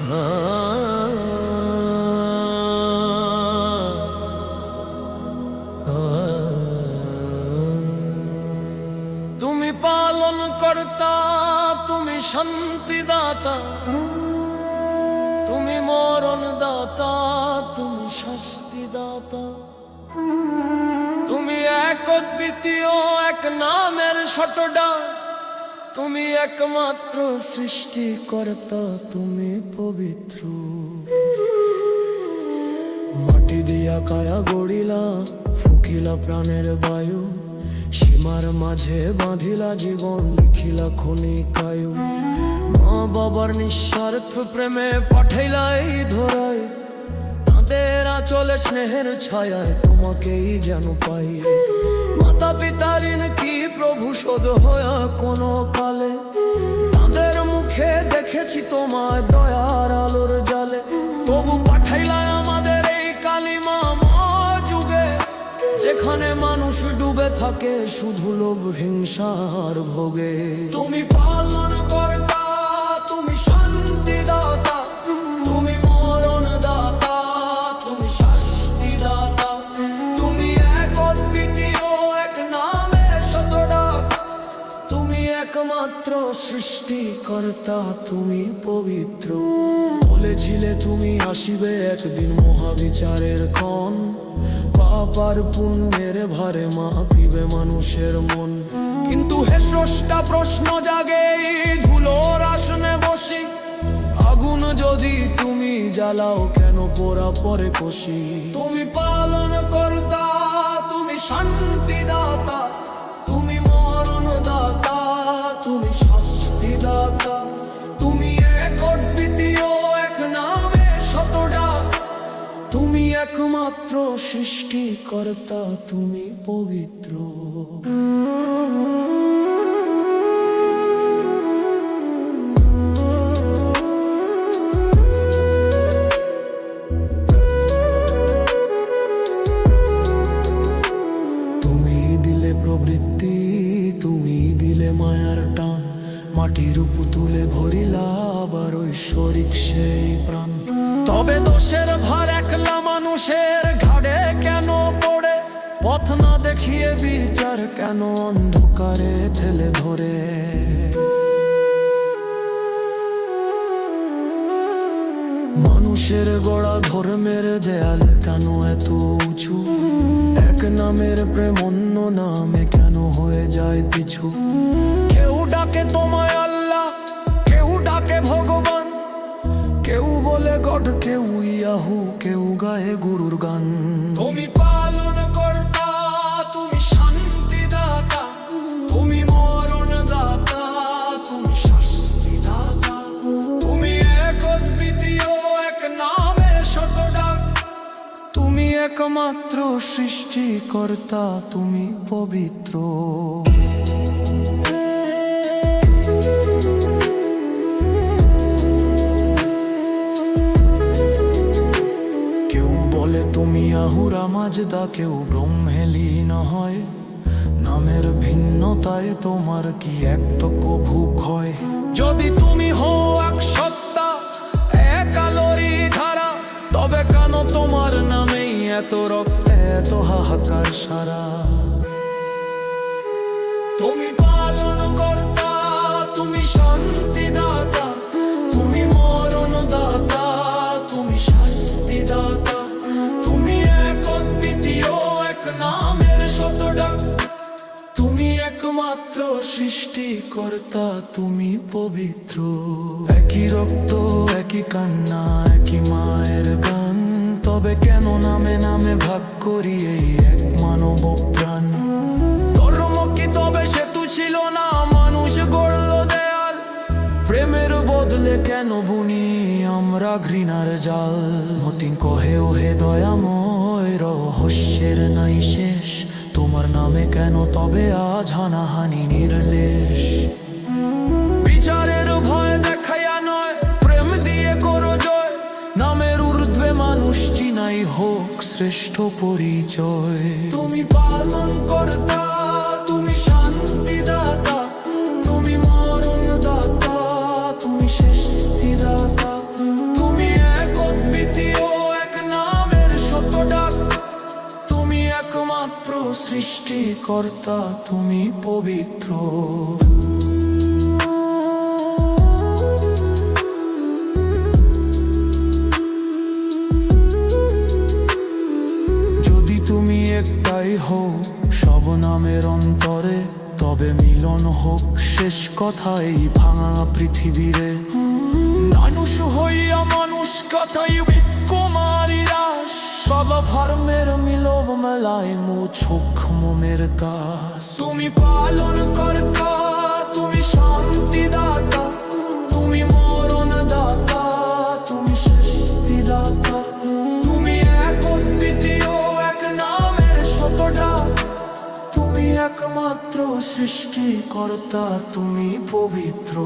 তুমি পালন কর্তা, তুমি শান্তিদাতা। তুমি মরণ দাতা তুমি শাস্তি দাতা তুমি এক এক নামের ছোটডা তুমি একমাত্র সৃষ্টিকর্তা, তুমি পবিত্র। মাটি দিয়া কায়া গড়িলা, ফুকিলা প্রাণের বায়ু। সীমার মাঝে বাঁধিলা জীবন, লিখিলা খনি কায়ু মা বাবার নিঃস্বার্থ প্রেমে পাঠাইলাই ধরায় তাদের আচলে স্নেহের ছায়ায় তোমাকেই যেন পাই। মাতা পিতার কি প্রভু শোধ হয়া কোনো কালে? দেখেছি তোমার দয়ার আলোর জালে। তবু পাঠাইলা আমাদের এই কালিমা যুগে যেখানে মানুষ ডুবে থাকে শুধু লোভ, হিংসার ভোগে। তুমি পালন কর্তা, তুমি শান্তি দাতা। একমাত্র সৃষ্টিকর্তা, তুমি পবিত্র। বলেছিলে তুমি আসিবে একদিন মহাবিচারের ক্ষণ। পাপার পুণ্যের ভারে মাপিবে মানুষের মন। কিন্তু হে স্রষ্টা, প্রশ্ন জাগে, ধুলোর আসনে বসি। আগুন যদি তুমি জ্বালাও, কেন পোড়া পরে কষি? তুমি পালন কর্তা তুমি শান্তি দাতা সৃষ্টিকর্তা তুমি পবিত্র। তুমি দিলে প্রবৃত্তি, তুমি দিলে মায়ার টান। মাটির পুতুলে ভরিলা আবার ঐশ্বরিক সেই প্রাণ। তবে দোষের ভার একলা মানুষের পথ না দেখিয়ে বিচার কেন অন্ধকারে ঠেলে ধরে? মানুষের গোড়া ধর্মের দেয়াল কেন এত উঁচু? এক নামের প্রেম অন্য নামে কেন হয়ে যায় পিছু? কেউ ডাকে তোমায় আল্লাহ, কেউ ডাকে ভগবান। কেউ বলে গড, কেউ ইয়াহু, কেউ গায়ে গুরুর গান। তুমি পালন একমাত্র সৃষ্টিকর্তা তুমি পবিত্র। কেউ বলে, তুমি আহুরা মাজদা কেউ নামের ভিন্নতায় তোমার কি এক কভু হয় যদি তুমি হও এক সত্তা, এক আলোরই ধারা, তবে কেন তোমার নামেই এত রক্ত, এত হাহাকার সারা। তুমি পালন কর্তা তুমি শান্তি দাতা তুমি মরণ দাতা তুমি শাস্তি দাতা তুমি এক অদ্বিতীয়, এক নামের শতডা। তুমি একমাত্র সৃষ্টিকর্তা, তুমি পবিত্র। একই রক্ত, একই কান্না, একই মায়ের গান। তবে কেন নামে নামে ভাগ করি এই এক মানব প্রাণ? ধর্ম কি তবে সেতু ছিল না? মানুষ গড়ল দেয়াল। প্রেমের বদলে কেন বুনি আমরা ঘৃণার জাল? মতি কহে, ওহে দয়াময়, রহস্যের নাই শেষ। তোমার নামে কেন তবে আজ হানাহানি নির্লেশ? যাই হোক শ্রেষ্ঠ পরিচয়। তুমি পালন করতা, তুমি শান্তি দাতা তুমি মরণ দাতা তুমি সৃষ্টি দাতা তুমি এক অদ্বিতীয়, এক নামের শত ডাক তুমি একমাত্র সৃষ্টিকর্তা, তুমি পবিত্র। একটাই হও সব নামের অন্তরে তবে মিলন হোক, শেষ কথা এই ভাঙা পৃথিবীরে। মানুষ হইয়া মানুষ কথাই কুমারীরা সব ধর্মের মিলব মেলায় মুছুক মোমের কাজ। তুমি পালন কর্তা, তুমি শান্তি সৃষ্টিকর্তা তুমি পবিত্র।